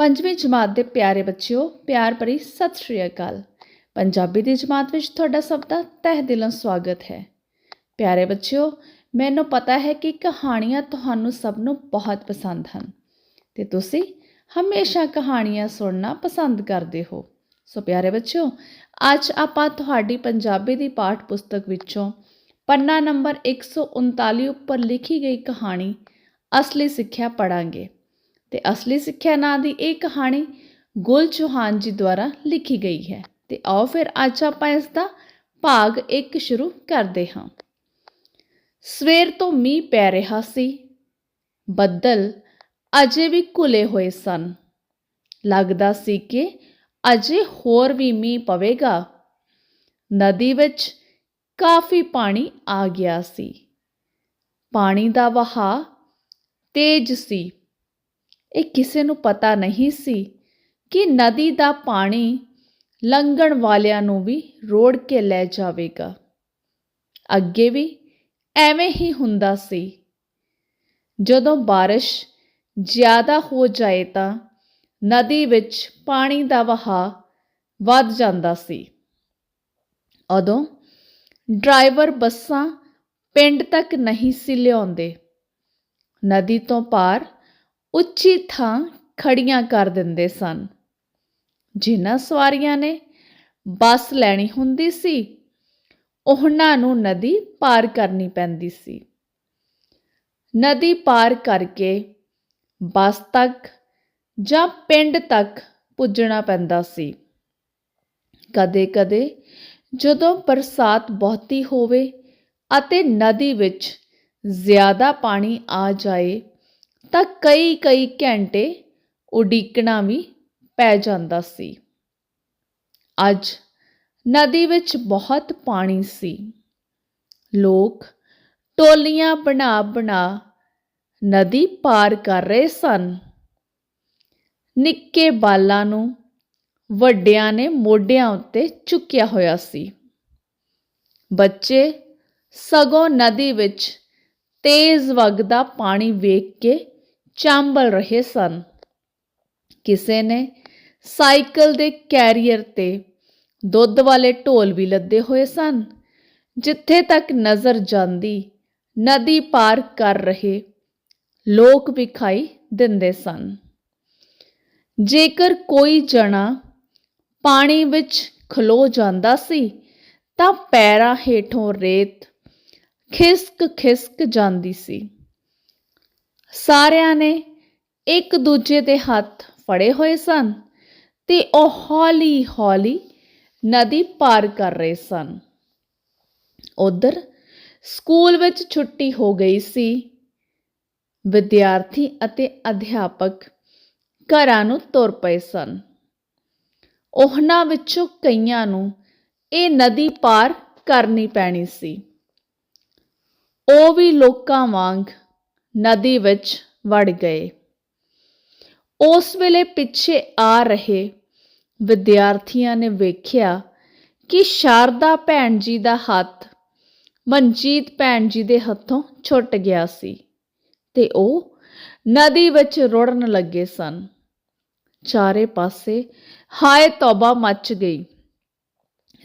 ਪੰਜਵੀਂ ਜਮਾਤ ਦੇ ਪਿਆਰੇ ਬੱਚਿਓ, ਪਿਆਰ ਭਰੀ ਸਤਿ ਸ਼੍ਰੀ ਅਕਾਲ। ਪੰਜਾਬੀ ਦੀ ਜਮਾਤ ਵਿੱਚ ਤੁਹਾਡਾ ਸਭ ਦਾ ਤਹਿ ਦਿਲੋਂ ਸਵਾਗਤ ਹੈ। ਪਿਆਰੇ ਬੱਚਿਓ, ਮੈਨੂੰ ਪਤਾ ਹੈ ਕਿ ਕਹਾਣੀਆਂ ਤੁਹਾਨੂੰ ਸਭ ਨੂੰ ਬਹੁਤ ਪਸੰਦ ਹਨ। ਤੇ ਤੁਸੀਂ ਹਮੇਸ਼ਾ ਕਹਾਣੀਆਂ ਸੁਣਨਾ ਪਸੰਦ ਕਰਦੇ ਹੋ। ਸੋ ਪਿਆਰੇ ਬੱਚਿਓ, ਅੱਜ ਆਪਾਂ ਤੁਹਾਡੀ ਪੰਜਾਬੀ ਦੀ ਪਾਠ ਪੁਸਤਕ ਵਿੱਚੋਂ ਪੰਨਾ ਨੰਬਰ 139 ਉੱਪਰ ਲਿਖੀ ਗਈ ਕਹਾਣੀ, ਅਸਲੀ ਸਿੱਖਿਆ ਪੜਾਂਗੇ ਤੇ ਅਸਲੀ ਸਿੱਖਿਆ ਨਾਂ ਦੀ ਇਹ ਕਹਾਣੀ ਗੁਲ ਚੌਹਾਨ ਜੀ ਦੁਆਰਾ ਲਿਖੀ ਗਈ ਹੈ। ਤੇ ਆਓ ਫਿਰ ਅੱਜ ਆਪਾਂ ਇਸ ਦਾ ਭਾਗ 1 ਸ਼ੁਰੂ ਕਰਦੇ ਹਾਂ। ਸਵੇਰ ਤੋਂ ਮੀਂਹ ਪੈ ਰਿਹਾ ਸੀ। ਬੱਦਲ ਅਜੇ ਵੀ ਘੁਲੇ ਹੋਏ ਸਨ। ਲੱਗਦਾ ਸੀ ਕਿ ਅਜੇ ਹੋਰ ਵੀ ਮੀਂਹ ਪਵੇਗਾ। ਨਦੀ ਵਿੱਚ ਕਾਫੀ ਪਾਣੀ ਆ ਗਿਆ ਸੀ। ਪਾਣੀ ਦਾ ਵਹਾਅ ਤੇਜ਼ ਸੀ। ਇਹ ਕਿਸੇ ਨੂੰ ਪਤਾ ਨਹੀਂ ਸੀ ਕਿ ਨਦੀ ਦਾ ਪਾਣੀ ਲੰਘਣ ਵਾਲਿਆਂ ਨੂੰ ਵੀ ਰੋੜ ਕੇ ਲੈ ਜਾਵੇਗਾ। ਅੱਗੇ ਵੀ ਐਵੇਂ ਹੀ ਹੁੰਦਾ ਸੀ। ਜਦੋਂ ਬਾਰਿਸ਼ ਜ਼ਿਆਦਾ ਹੋ ਜਾਏ ਤਾਂ ਨਦੀ ਵਿੱਚ ਪਾਣੀ ਦਾ ਵਹਾਅ ਵੱਧ ਜਾਂਦਾ ਸੀ। ਉਦੋਂ ਡਰਾਈਵਰ ਬੱਸਾਂ ਪਿੰਡ ਤੱਕ ਨਹੀਂ ਸੀ ਲਿਆਉਂਦੇ। ਨਦੀ ਤੋਂ ਪਾਰ ਉੱਚੀ ਥਾਂ ਖੜੀਆਂ ਕਰ ਦਿੰਦੇ ਸਨ। ਜਿਨ੍ਹਾਂ ਸਵਾਰੀਆਂ ਨੇ ਬੱਸ ਲੈਣੀ ਹੁੰਦੀ ਸੀ, ਉਹਨਾਂ ਨੂੰ ਨਦੀ ਪਾਰ ਕਰਨੀ ਪੈਂਦੀ ਸੀ। ਨਦੀ ਪਾਰ ਕਰਕੇ ਬੱਸ ਤੱਕ ਜਾਂ ਪਿੰਡ ਤੱਕ ਪੁੱਜਣਾ ਪੈਂਦਾ ਸੀ। ਕਦੇ-ਕਦੇ ਜਦੋਂ ਬਰਸਾਤ ਬਹੁਤੀ ਹੋਵੇ ਅਤੇ ਨਦੀ ਵਿੱਚ ਜ਼ਿਆਦਾ ਪਾਣੀ ਆ ਜਾਏ ਤਾਂ ਕਈ-ਕਈ ਘੰਟੇ ਉਡੀਕਣਾ ਵੀ ਪੈ ਜਾਂਦਾ ਸੀ। ਅੱਜ ਨਦੀ ਵਿੱਚ ਬਹੁਤ ਪਾਣੀ ਸੀ। ਲੋਕ ਟੋਲੀਆਂ ਬਣਾ-ਬਣਾ ਨਦੀ ਪਾਰ ਕਰ ਰਹੇ ਸਨ। ਨਿੱਕੇ ਬਾਲਾਂ ਨੂੰ ਵੱਡਿਆਂ ਨੇ ਮੋਢਿਆਂ ਉੱਤੇ ਚੁੱਕਿਆ ਹੋਇਆ ਸੀ। ਬੱਚੇ ਸਗੋਂ ਨਦੀ ਵਿੱਚ ਤੇਜ਼ ਵਗਦਾ ਪਾਣੀ ਵੇਖ ਕੇ ਚਾਂਬਲ ਰਹੇ ਸਨ। ਕਿਸੇ ਨੇ ਸਾਈਕਲ ਦੇ ਕੈਰੀਅਰ ਤੇ ਦੁੱਧ ਵਾਲੇ ਢੋਲ ਵੀ ਲੱਦੇ ਹੋਏ ਸਨ, ਜਿੱਥੇ ਤੱਕ ਨਜ਼ਰ ਜਾਂਦੀ ਨਦੀ ਪਾਰ ਕਰ ਰਹੇ ਲੋਕ ਵਿਖਾਈ ਦਿੰਦੇ ਸਨ। ਜੇਕਰ ਕੋਈ ਜਣਾ ਪਾਣੀ ਵਿੱਚ ਖਲੋ ਜਾਂਦਾ ਸੀ, ਤਾਂ ਪੈਰਾਂ ਹੇਠੋਂ ਰੇਤ ਖਿਸਕ ਖਿਸਕ ਜਾਂਦੀ ਸੀ। ਸਾਰਿਆਂ ਨੇ ਇੱਕ ਦੂਜੇ ਦੇ ਹੱਥ ਫੜੇ ਹੋਏ ਸਨ ਤੇ ਉਹ ਹੌਲੀ-ਹੌਲੀ ਨਦੀ ਪਾਰ ਕਰ ਰਹੇ ਸਨ। ਉਧਰ ਸਕੂਲ ਵਿੱਚ ਛੁੱਟੀ ਹੋ ਗਈ ਸੀ। ਵਿਦਿਆਰਥੀ ਅਤੇ ਅਧਿਆਪਕ ਘਰਾਂ ਨੂੰ ਤੁਰ ਪਏ ਸਨ। ਉਹਨਾਂ ਵਿੱਚੋਂ ਕਈਆਂ ਨੂੰ ਇਹ ਨਦੀ ਪਾਰ ਕਰਨੀ ਪੈਣੀ ਸੀ। ਉਹ ਵੀ ਲੋਕਾਂ ਵਾਂਗ ਨਦੀ ਵਿੱਚ ਵੜ ਗਏ। ਉਸ ਵੇਲੇ ਪਿੱਛੇ ਆ ਰਹੇ ਵਿਦਿਆਰਥੀਆਂ ਨੇ ਵੇਖਿਆ ਕਿ ਸ਼ਾਰਦਾ ਭੈਣ ਜੀ ਦਾ ਹੱਥ ਮਨਜੀਤ ਭੈਣ ਜੀ ਦੇ ਹੱਥੋਂ ਛੁੱਟ ਗਿਆ ਸੀ ਤੇ ਉਹ ਨਦੀ ਵਿੱਚ ਰੁੜਨ ਲੱਗੇ ਸਨ। ਚਾਰੇ ਪਾਸੇ ਹਾਏ ਤੌਬਾ ਮੱਚ ਗਈ।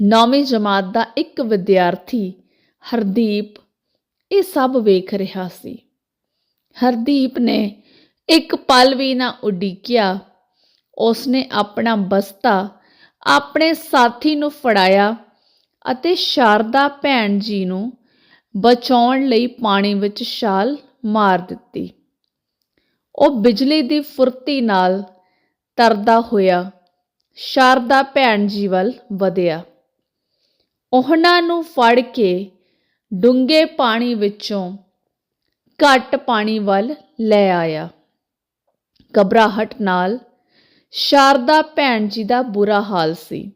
ਨੌਵੀਂ ਜਮਾਤ ਦਾ ਇੱਕ ਵਿਦਿਆਰਥੀ ਹਰਦੀਪ ਇਹ ਸਭ ਵੇਖ ਰਿਹਾ ਸੀ। ਹਰਦੀਪ ਨੇ ਇੱਕ ਪਲ ਵੀ ਨਾ ਉਡੀਕਿਆ। ਉਸਨੇ ਆਪਣਾ ਬਸਤਾ ਆਪਣੇ ਸਾਥੀ ਨੂੰ ਫੜਾਇਆ ਅਤੇ ਸ਼ਾਰਦਾ ਭੈਣ ਜੀ ਨੂੰ ਬਚਾਉਣ ਲਈ ਪਾਣੀ ਵਿੱਚ ਛਾਲ ਮਾਰ ਦਿੱਤੀ। ਉਹ ਬਿਜਲੀ ਦੀ ਫੁਰਤੀ ਨਾਲ ਤਰਦਾ ਹੋਇਆ ਸ਼ਾਰਦਾ ਭੈਣ ਜੀ ਵੱਲ ਵਧਿਆ। ਉਹਨਾਂ ਨੂੰ ਫੜ ਕੇ ਡੂੰਘੇ ਪਾਣੀ ਵਿੱਚੋਂ ਘੱਟ ਪਾਣੀ ਵੱਲ ਲੈ ਆਇਆ। ਘਬਰਾਹਟ ਨਾਲ ਸ਼ਾਰਦਾ ਭੈਣ ਜੀ ਦਾ ਬੁਰਾ ਹਾਲ ਸੀ,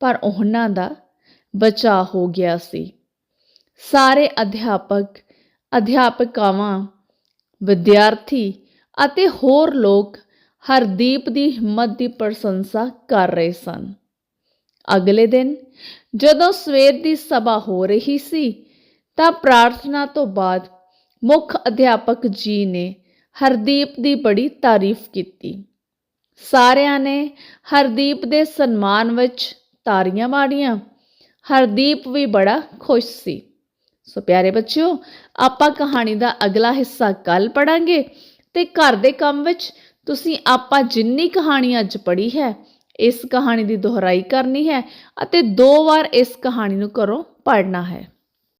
ਪਰ ਉਹਨਾਂ ਦਾ ਬਚਾ ਹੋ ਗਿਆ ਸੀ। ਸਾਰੇ ਅਧਿਆਪਕ, ਅਧਿਆਪਕਾਵਾਂ, ਵਿਦਿਆਰਥੀ ਅਤੇ ਹੋਰ ਲੋਕ ਹਰਦੀਪ ਦੀ ਹਿੰਮਤ ਦੀ ਪ੍ਰਸ਼ੰਸਾ ਕਰ ਰਹੇ ਸਨ। ਅਗਲੇ ਦਿਨ ਜਦੋਂ ਸਵੇਰ ਦੀ ਸਭਾ ਹੋ ਰਹੀ ਸੀ, ਤਾਂ ਪ੍ਰਾਰਥਨਾ ਤੋਂ ਬਾਅਦ ਮੁੱਖ ਅਧਿਆਪਕ ਜੀ ਨੇ ਹਰਦੀਪ ਦੀ ਬੜੀ ਤਾਰੀਫ ਕੀਤੀ। ਸਾਰਿਆਂ ਨੇ ਹਰਦੀਪ ਦੇ ਸਨਮਾਨ ਵਿੱਚ ਤਾਰੀਆਂ ਮਾਰੀਆਂ। ਹਰਦੀਪ ਵੀ ਬੜਾ ਖੁਸ਼ ਸੀ। ਸੋ ਪਿਆਰੇ ਬੱਚਿਓ, ਆਪਾਂ ਕਹਾਣੀ ਦਾ ਅਗਲਾ ਹਿੱਸਾ ਕੱਲ ਪੜਾਂਗੇ ਤੇ ਘਰ ਦੇ ਕੰਮ ਵਿੱਚ ਤੁਸੀਂ ਆਪਾਂ ਜਿੰਨੀ ਕਹਾਣੀ ਅੱਜ ਪੜ੍ਹੀ ਹੈ, ਇਸ ਕਹਾਣੀ ਦੀ ਦੁਹਰਾਈ ਕਰਨੀ ਹੈ ਅਤੇ ਦੋ ਵਾਰ ਇਸ ਕਹਾਣੀ ਨੂੰ ਘਰੋਂ ਪੜ੍ਹਨਾ ਹੈ।